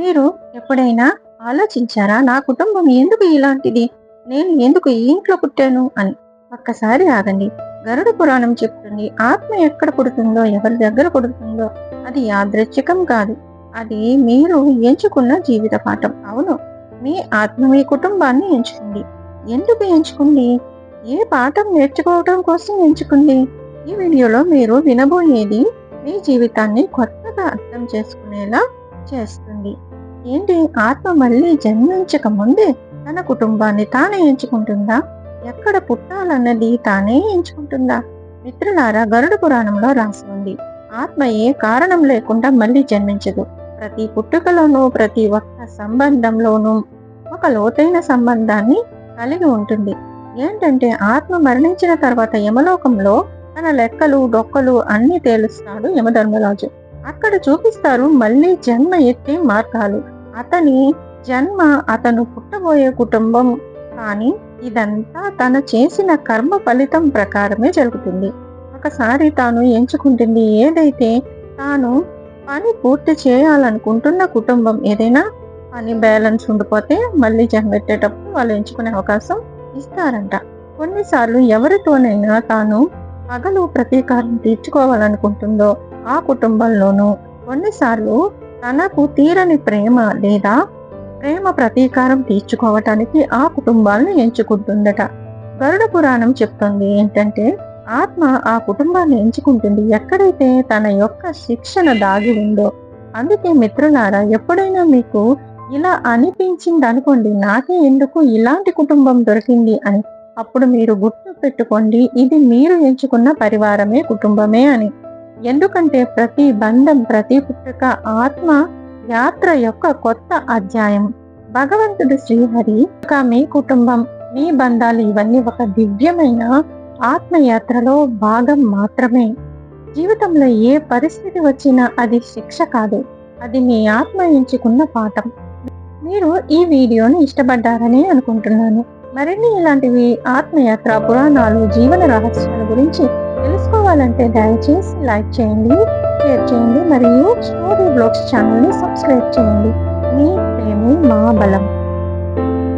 మీరు ఎప్పుడైనా ఆలోచించారా నా కుటుంబం ఎందుకు ఇలాంటిది? నేను ఎందుకు ఈ ఇంట్లో పుట్టాను? అని. ఒక్కసారి ఆగండి. గరుడ పురాణం చెప్తుంది ఆత్మ ఎక్కడ పుడుతుందో ఎవరి దగ్గర పుడుతుందో అది యాదృచ్ఛికం కాదు. అది మీరు ఎంచుకున్న జీవిత పాఠం. అవును మీ ఆత్మ మీ కుటుంబాన్ని ఎంచుకుంది. ఎందుకు ఎంచుకుంది? ఏ పాఠం నేర్చుకోవడం కోసం ఎంచుకుంది? ఈ వీడియోలో మీరు వినబోయేది మీ జీవితాన్ని కొత్తగా అర్థం చేసుకునేలా చేస్తుంది. ఏంటి? ఆత్మ మళ్ళీ జన్మించక ముందే తన కుటుంబాన్ని తానే ఎంచుకుంటుందా? ఎక్కడ పుట్టాలన్నది తానే ఎంచుకుంటుందా? మిత్రులారా గరుడ పురాణంలో రాసి ఉంది. ఆత్మ ఏ కారణం లేకుండా మళ్ళీ జన్మించదు. ప్రతి పుట్టుకలోనూ ప్రతి ఒక్క సంబంధంలోనూ ఒక లోతైన సంబంధాన్ని కలిగి ఉంటుంది. ఏంటంటే ఆత్మ మరణించిన తర్వాత యమలోకంలో తన లెక్కలు డొక్కలు అన్ని తేలుస్తాడు యమధర్మరాజు. అక్కడ చూపిస్తారు మళ్ళీ జన్మ ఎత్తే మార్గాలు. అతని జన్మ అతను పుట్టబోయే కుటుంబం. కానీ ఇదంతా తన చేసిన కర్మ ఫలితం ప్రకారమే జరుగుతుంది. ఒకసారి తాను ఎంచుకుంటుంది ఏదైతే తాను పని పూర్తి చేయాలనుకుంటున్న కుటుంబం ఏదైనా పని బ్యాలెన్స్ ఉండిపోతే మళ్ళీ జన్మెట్టేటప్పుడు వాళ్ళు ఎంచుకునే అవకాశం ఇస్తారంట. కొన్నిసార్లు ఎవరితోనైనా తాను పగలు ప్రతీకారం తీర్చుకోవాలనుకుంటుందో ఆ కుటుంబంలోనూ కొన్నిసార్లు తనకు తీరని ప్రేమ లేదా ప్రేమ ప్రతీకారం తీర్చుకోవటానికి ఆ కుటుంబాలను ఎంచుకుంటుందట. గరుడ పురాణం చెప్తుంది ఏంటంటే ఆత్మ ఆ కుటుంబాన్ని ఎంచుకుంటుంది. ఎక్కడైతే తన యొక్క శిక్షణ దాగి ఉందో అందుకే మిత్రులారా ఎప్పుడైనా మీకు ఇలా అనిపించింది అనుకోండి నాకే ఎందుకు ఇలాంటి కుటుంబం దొరికింది అని. అప్పుడు మీరు గుర్తు పెట్టుకోండి ఇది మీరు ఎంచుకున్న పరివారమే కుటుంబమే అని. ఎందుకంటే ప్రతి బంధం ప్రతి పుట్టుక ఆత్మ యాత్ర యొక్క కొత్త అధ్యాయం. భగవంతుడు శ్రీహరి ఒక మీ కుటుంబం మీ బంధాలు ఇవన్నీ ఒక దివ్యమైన ఆత్మయాత్రలో భాగం మాత్రమే. జీవితంలో ఏ పరిస్థితి వచ్చినా అది శిక్ష కాదు. అది మీ ఆత్మ ఎంచుకున్న పాఠం. మీరు ఈ వీడియోని ఇష్టపడ్డారని అనుకుంటున్నాను. మరిన్ని ఇలాంటివి ఆత్మయాత్ర పురాణాలు జీవన రహస్యాల గురించి తెలుసుకోవాలంటే దయచేసి లైక్ చేయండి షేర్ చేయండి మరియు స్టోరీ బ్లాగ్స్ ఛానల్ని సబ్స్క్రైబ్ చేయండి. మీ ప్రేమే మా బలం.